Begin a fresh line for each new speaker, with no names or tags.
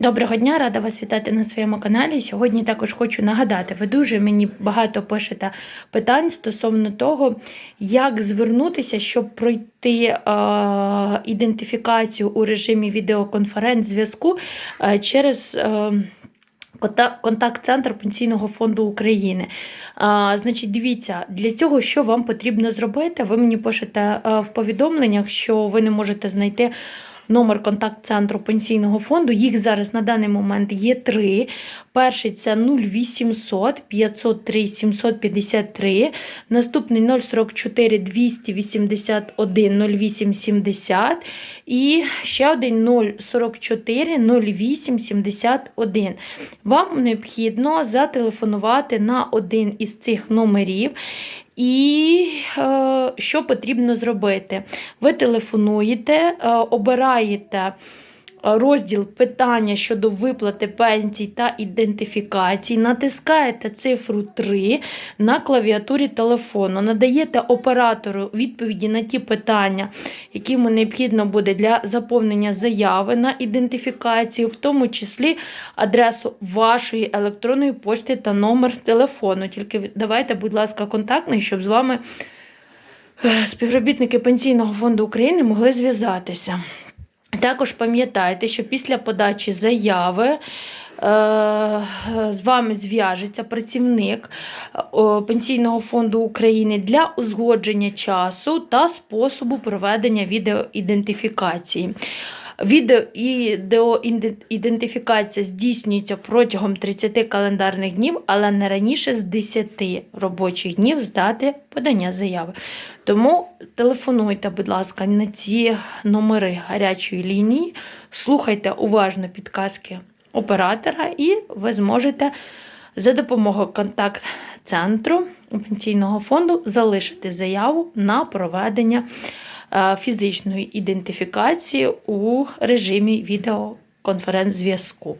Доброго дня, рада вас вітати на своєму каналі. Сьогодні також хочу нагадати, ви дуже мені багато пишете питань стосовно того, як звернутися, щоб пройти е, ідентифікацію у режимі відеоконференц-зв'язку е, через. Е, Контакт-центр Пенсійного фонду України. А, значить, дивіться, для цього що вам потрібно зробити? Ви мені пишете а, в повідомленнях, що ви не можете знайти номер контакт-центру пенсійного фонду. Їх зараз на даний момент є три. Перший це 0800 503 753, наступний 044 281 0870 і ще один 044 08 71. Вам необхідно зателефонувати на один із цих номерів. І е, що потрібно зробити? Ви телефонуєте, е, обираєте розділ питання щодо виплати пенсій та ідентифікації, натискаєте цифру 3 на клавіатурі телефону, надаєте оператору відповіді на ті питання, які йому необхідно буде для заповнення заяви на ідентифікацію, в тому числі адресу вашої електронної пошти та номер телефону. Тільки давайте, будь ласка, контактний, щоб з вами е, співробітники Пенсійного фонду України могли зв'язатися. Також пам'ятайте, що після подачі заяви е, з вами зв'яжеться працівник е, Пенсійного фонду України для узгодження часу та способу проведення відеоідентифікації. Відеоідентифікація здійснюється протягом 30 календарних днів, але не раніше з 10 робочих днів з дати подання заяви. Тому телефонуйте, будь ласка, на ці номери гарячої лінії, слухайте уважно підказки оператора, і ви зможете за допомогою контакт-центру пенсійного фонду залишити заяву на проведення фізичної ідентифікації у режимі відеоконференц-зв'язку.